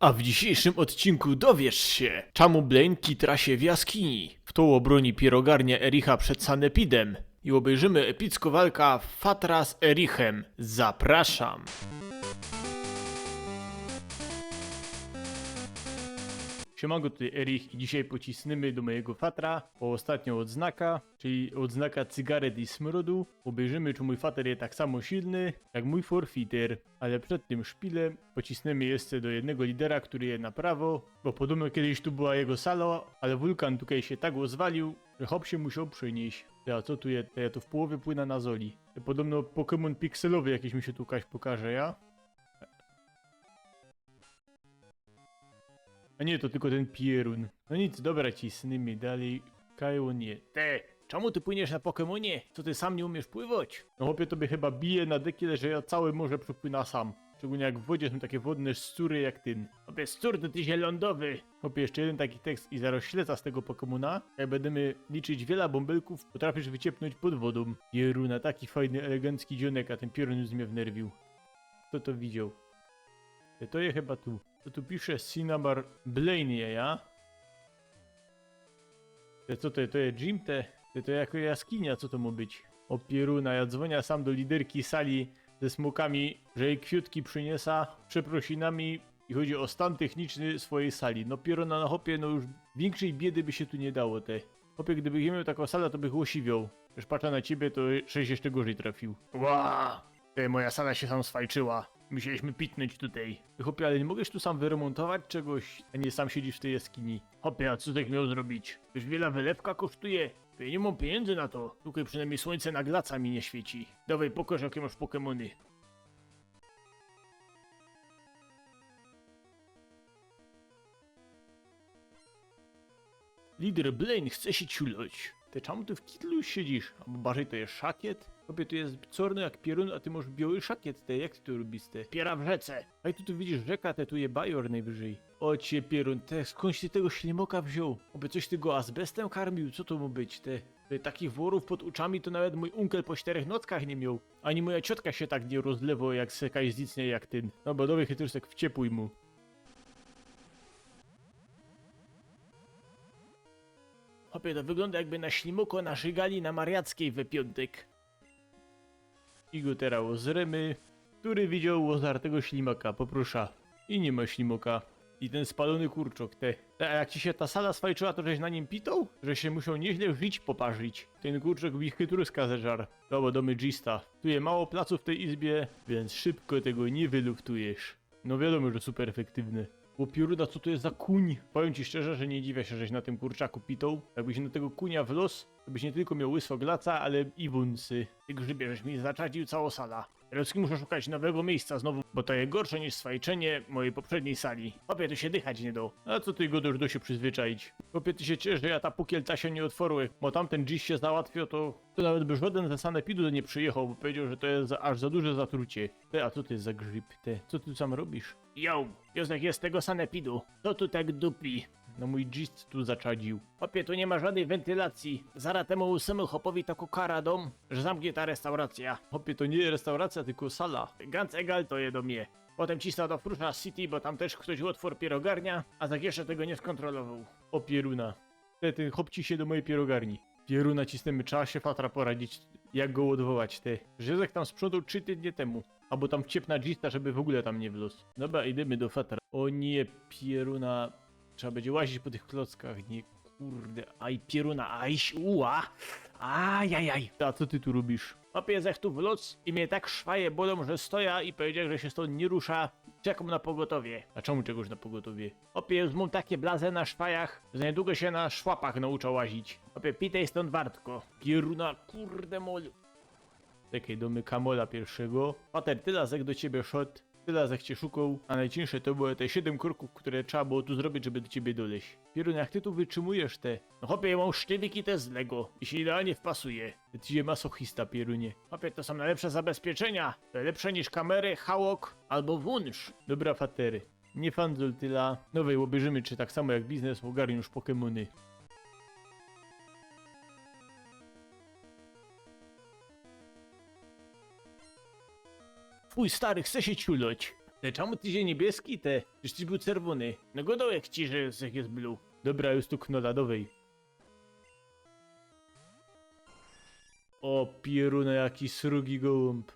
A w dzisiejszym odcinku dowiesz się, czemu Blaine kitra się w jaskini, kto obroni pierogarnię Ericha przed Sanepidem i obejrzymy epicką walkę Fatra z Erichem. Zapraszam! Siemanko, tutaj Erich i dzisiaj pocisnemy do mojego fatra po ostatnią odznaka, czyli odznaka cygaret i smrodu. Obejrzymy, czy mój fater jest tak samo silny jak mój forfiter, ale przed tym szpilem pocisnęmy jeszcze do jednego lidera, który jest na prawo, bo podobno kiedyś tu była jego sala, ale wulkan tutaj się tak rozwalił, że hop się musiał przenieść. Ty, A co tu jest? Ja to w połowie płyna na zoli. Podobno Pokémon pikselowy jakiś mi się tu kaś pokaże, ja? A nie, to tylko ten Pierun. No nic, dobra, cisnymy dalej. Kajo nie. Te, czemu ty płyniesz na Pokemonie? Co ty sam nie umiesz pływać? No chłopie, tobie chyba bije na dekiel, że ja całe morze przepłynę sam. Szczególnie jak w wodzie są takie wodne szczury jak ty. Chłopie, szczur to ty się lądowy. Chłopie, jeszcze jeden taki tekst i zaraz z tego Pokemona. Jak będziemy liczyć wiele bąbelków, potrafisz wyciepnąć pod wodą. Jeruna, taki fajny, elegancki dzionek, a ten Pierun już mnie wnerwił. Kto to widział? To je chyba tu. To tu pisze ja? To co to, to jest gym te? To, to jako jaskinia, co to ma być? O pieruna, ja dzwonię sam do liderki sali ze smokami, że jej kwiutki przyniesa przeprosinami i chodzi o stan techniczny swojej sali. No pieruna na hopie, no już większej biedy by się tu nie dało te. Hopie, gdyby miał taką salę, to bych łosiwiał. Już patrzę na ciebie, to sześć jeszcze gorzej trafił. Ła! Te, moja sala się sam swajczyła. Musieliśmy pitnąć tutaj. Chłopie, ale nie mogłeś tu sam wyremontować czegoś, a nie sam siedzisz w tej jaskini. Chłopie, a co tak miał zrobić? Już wiele wylewka kosztuje. Ja nie mam pieniędzy na to. Tutaj przynajmniej słońce na glaca mi nie świeci. Dawaj, pokaż jakie masz Pokemony. Lider Blaine chce się ciulać. Ty czemu ty w kitlu siedzisz? Albo bardziej to jest szakiet? Chłopie, tu jest czarny jak pierun, a ty masz biały szakiet, te jak ty to robisz te? Piera w rzece. A i tu, tu widzisz rzeka, te tu je bajor najwyżej. Ocie pierun, te skądś ty tego ślimoka wziął? Oby coś ty go azbestem karmił? Co to mu być, te? Takich worów pod oczami to nawet mój unkel po czterech nockach nie miał. Ani moja ciotka się tak nie rozlewo jak sekaj zicnie jak ty. No bo nowy chytrusek wciepłuj mu. Chłopie, to wygląda jakby na ślimoko naszygali na Mariackiej we piątek. I go teraz ozrymy. Który widział łozartego ślimaka, poproszę. I nie ma ślimaka. I ten spalony kurczok, te. A jak ci się ta sala swajczyła, to żeś na nim pitał? Że się musiał nieźle żyć poparzyć. Ten kurczok mi chytruska zeżar. Dobra, do Gista. Tu jest mało placu w tej izbie, więc szybko tego nie wyluftujesz. No wiadomo, że super efektywne. Bo pioruda, co to jest za kuń? Powiem ci szczerze, że nie dziwię się, żeś na tym kurczaku pitą. Jakbyś na tego kunia w los, to byś nie tylko miał łysoglaca, ale i wąsy. Ty grzybie, żeś mi zaczadził całą sala. Teraz muszę szukać nowego miejsca znowu, bo to jest gorsze niż swajczenie mojej poprzedniej sali. Chłopie, tu się dychać nie do. A co ty go już do się przyzwyczaić? Chłopie, ty się ciesz, że ja ta pukielta się nie otworzył, bo tamten dziś się załatwił, to, to nawet by żaden ze sanepidu nie przyjechał, bo powiedział, że to jest za, aż za duże zatrucie. Ty, a co ty za grzyb, ty? Co ty sam robisz? Yo, Józek jest tego sanepidu. Co tu tak dupi? No mój gist tu zaczadził. Chłopie, tu nie ma żadnej wentylacji. Zaraz temu ósmemu hopowi taką kara dom, że zamknie ta restauracja. Chłopie, to nie restauracja, tylko sala. Ganz egal to je do mnie. Potem cisnął do Frusza City, bo tam też ktoś otwór pierogarnia, a tak jeszcze tego nie skontrolował. O pieruna. Te, ten hop ci się do mojej pierogarni. Pieruna cisnemy, trzeba się fatra poradzić, jak go odwołać, ty. Żyzek tam sprzątał trzy tygodnie temu. Albo tam wciepna gista, żeby w ogóle tam nie wlósł. Dobra, idziemy do fatra. O nie, pieruna. Trzeba będzie łazić po tych klockach, nie kurde. Aj, pieruna, aj, uła. Ajajaj. A co ty tu robisz? Zech tu w los i mnie tak szwaje bolą, że stoja i powiedział, że się stąd nie rusza. Czekam na pogotowie. A czemu czegoś na pogotowie? Opie, już mam takie blaze na szwajach, że niedługo się na szłapach nauczę łazić. Opie, pitej stąd wartko. Pieruna, kurde molu. Czekaj, domy Kamola pierwszego. Pater, tyle zek do ciebie szedł. Tyle zek cię szukał, a najcięższe to było te 7 kroków, które trzeba było tu zrobić, żeby do ciebie doleźć. Pierun, jak ty tu wytrzymujesz te? No chłopie, ja mam sztywiki te z Lego i się idealnie wpasuje. Ty ci masochista, Pierunie. Chłopie, to są najlepsze zabezpieczenia. Lepsze niż kamery, hałok albo wunsz. Dobra, fatery. Nie fandzol tyla. Nowej obejrzymy, czy tak samo jak biznes ogarnią już Twój stary chce się ciuloć. Te czemu ty się niebieski te? Przecież ty był czerwony. No godołek ci, że jest, jest blue. Dobra, już tu knoladowej. O pieruna, jaki srugi gołąb.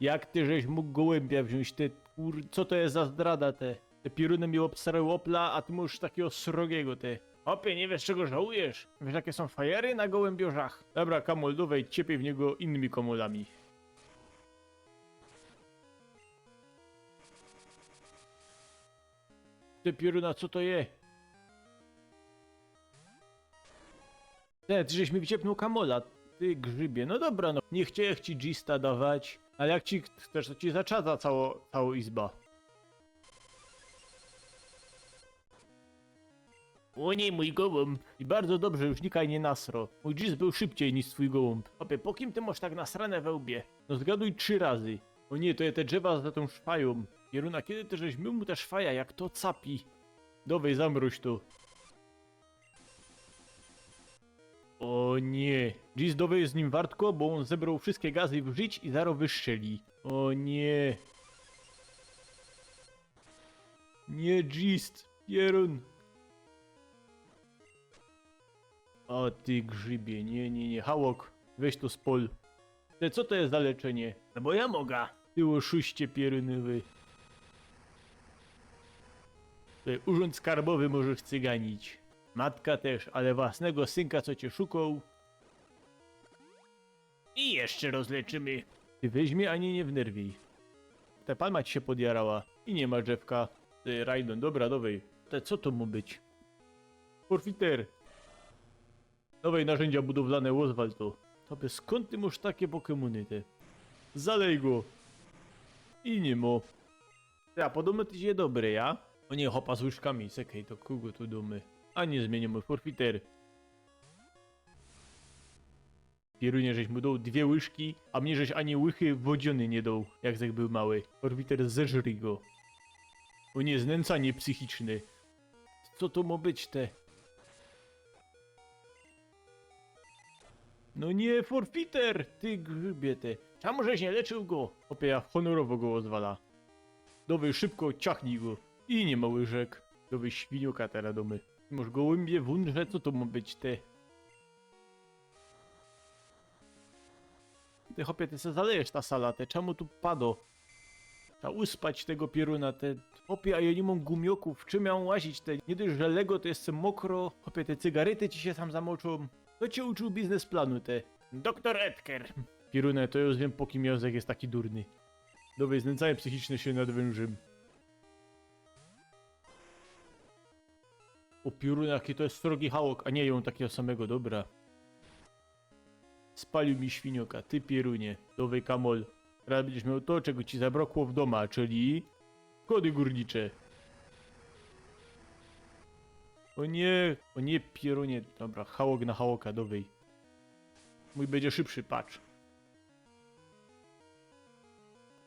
Jak ty żeś mógł gołębia wziąć, te kur... Co to jest za zdrada te? Te pieruny mi obsarały opla, a ty możesz takiego srogiego te. Opie, nie wiesz czego żałujesz? Wiesz jakie są fajery na gołębiorzach? Dobra, kamol, dowej, w niego innymi komolami. Te pioruna, co to je? Te, ty żeś mi wyciepnął kamola, ty grzybie. No dobra, no. Nie chciałem ci Gista dawać, ale jak ci chcesz, to ci zaczada cało, cała izba. O nie, mój gołąb. I bardzo dobrze, już nikaj nie nasro. Mój Gis był szybciej niż twój gołąb. Opie, po kim ty masz tak nasrane we łbie? No zgaduj trzy razy. O nie, to je te drzewa za tą szwają. Pieruna, kiedy ty żeś mył mu ta szwaja, jak to capi? Dowej, zamruź tu. O nie. Gis dowej z nim wartko, bo on zebrał wszystkie gazy w żyć i zaro wyszczeli. O nie. Nie Gist, Pierun. O ty grzybie, nie, nie, nie, hałok, weź to z pol. Te co to jest za leczenie? No bo ja mogę. Ty oszuście pierunowy. Ty urząd skarbowy możesz cyganić. Matka też, ale własnego synka co cię szukał. I jeszcze rozleczymy. Ty weźmie ani nie wnerwij. Ta palma ci się podjarała i nie ma drzewka. Ty Rajdon, dobra, dowej. Te co to mu być? Forfiter. Nowej narzędzia budowlane Oswaldo. Tobie skąd ty masz takie pokemony te? Zalej go. I nie mo. Ja podobno ty się dobre, ja? O nie, hopa z łyżkami, sekej, to kogo tu dumy? A nie zmieniamy forfiter. Pierunie żeś mu dał dwie łyżki, a mnie żeś ani łychy wodziony nie dał, jak zech był mały. Forfiter zeżryj go. O nie, znęcanie psychiczne. Co to ma być te? No nie, forfiter, ty grzybie ty. Czemu żeś nie leczył go? Opie, honorowo go odwala. Dowy, szybko ciachnij go. I nie ma łyżek. Dowy, świniuka teraz domy. Może gołębie wundrze, co to ma być te? Ty hopie, ty se zalejesz ta sala, te czemu tu pado? Trzeba uspać tego pieruna, te... Hopie, a ja nie mam gumioków, czym ja mam łazić te? Nie dość, że Lego to jest mokro, hopie, te cygarety ci się tam zamoczą. Kto cię uczył biznesplanu te? Doktor Edker. Pierunę, to już wiem po kim Józek jest taki durny. Dowej, znęcanie psychiczne się nadwężym. O piorunę, jaki to jest srogi hałok, a nie ją takiego samego, dobra. Spalił mi świnioka, ty pierunie, dowej kamol. Teraz będziesz miał to, czego ci zabrakło w doma, czyli... Kody górnicze. O nie, o nie pierunie, dobra, hałok na hałoka, dowej. Mój będzie szybszy, patrz.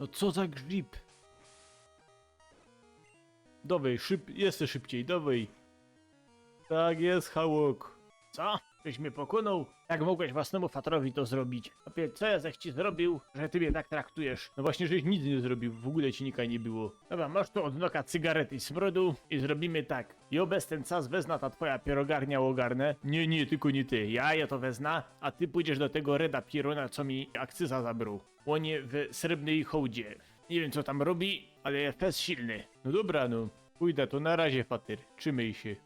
No co za grzyb. Dowej, szyb, jeszcze szybciej, dowej. Tak jest, Hałok. Co? Żeś mnie pokonał? Jak mogłeś własnemu fatrowi to zrobić? Opie, co ja zech ci zrobił, że ty mnie tak traktujesz? No właśnie, żeś nic nie zrobił, w ogóle ci nika nie było. Dobra, masz tu od noka cygarety i smrodu i zrobimy tak. Jo bez ten czas wezna ta twoja pierogarnia ogarnę. Nie, nie, tylko nie ty. Ja ja to wezna, a ty pójdziesz do tego Reda Pierona, co mi akcyza zabrał. Łonie w srebrnej hołdzie. Nie wiem co tam robi, ale jest silny. No dobra, no. Pójdę, to na razie, fatyr. Trzymaj się.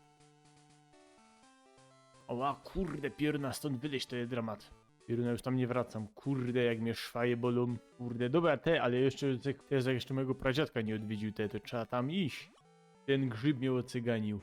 Oła, kurde, pieruna, stąd wyleźć to jest dramat. Pieruna, już tam nie wracam. Kurde, jak mnie szwaje bolą. Kurde, dobra, te, ale jeszcze, te, te, jeszcze mojego pradziadka nie odwiedził, te, to trzeba tam iść. Ten grzyb mnie ocyganił.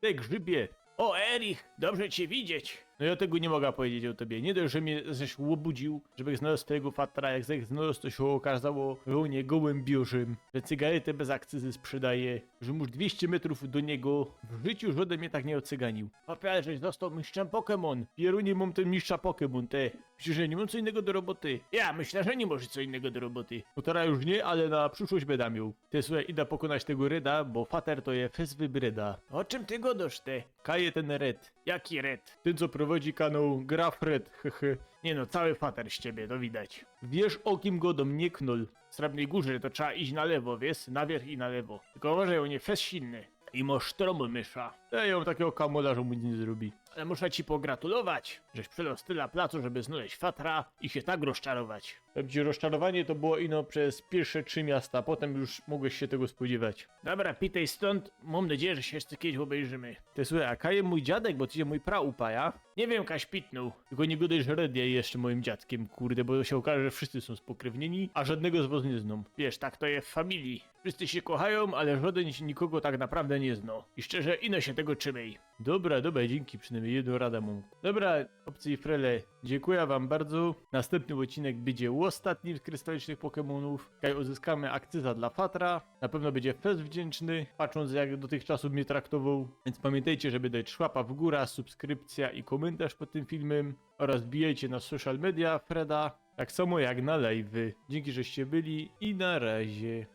Te grzybie! O, Erich, dobrze cię widzieć! No ja tego nie mogę powiedzieć o tobie. Nie dość, że mnie żeś łobudził, żeby znalazł twojego fatra, jak zech znalazł, to się okazało, że on nie gołym biorzym, że cygaretę bez akcyzy sprzedaje, że już 200 metrów do niego w życiu żaden mnie tak nie ocyganił. Papia, żeś został mistrzem Pokémon. Pierunie mam ten mistrza Pokémon, te. Myślisz, że nie mam co innego do roboty? Ja myślę, że nie może co innego do roboty. No teraz już nie, ale na przyszłość będę miał. Te słuchaj, idę pokonać tego Reda, bo fater to je fez wybreda. O czym ty godosz, te? Kaje ten Red. Jaki Red? Ten co prowadzi kanał Grafred, hehe. Nie no, cały fater z ciebie, to widać. Wiesz o kim godą nie knul. W Srebrnej Górze to trzeba iść na lewo, wiesz? Na wierzch i na lewo. Tylko uważaj, on nie fest silny. I masz stromu mysza. Ja ją takiego kamola, że mu nic nie zrobi. Ale muszę ci pogratulować, żeś przelał tyle placu, żeby znaleźć fatra i się tak rozczarować. Ci, rozczarowanie to było ino przez pierwsze trzy miasta, potem już mogłeś się tego spodziewać. Dobra, pitej stąd, mam nadzieję, że się jeszcze kiedyś obejrzymy. Ty słuchaj, a Kajem mój dziadek, bo ty się mój praupaja? Nie wiem, Kaś pitnął, tylko nie godaj, że Red jeszcze moim dziadkiem, kurde, bo się okaże, że wszyscy są spokrewnieni, a żadnego z was nie zną. Wiesz, tak to jest w familii. Wszyscy się kochają, ale żaden nikogo tak naprawdę nie zna. I szczerze, ino się tego trzymaj. Dobra, dobra, dzięki, przynajmniej jedną radę mam. Dobra, obcy i frele, dziękuję wam bardzo. Następny odcinek będzie ostatni z krystalicznych Pokémonów. Kaj uzyskamy akcyza dla Fatra. Na pewno będzie fest wdzięczny, patrząc jak dotychczas mnie traktował. Więc pamiętajcie, żeby dać szłapa w górę, subskrypcja i komentarz pod tym filmem. Oraz bijajcie na social media Freda. Tak samo jak na live'y. Dzięki, żeście byli i na razie.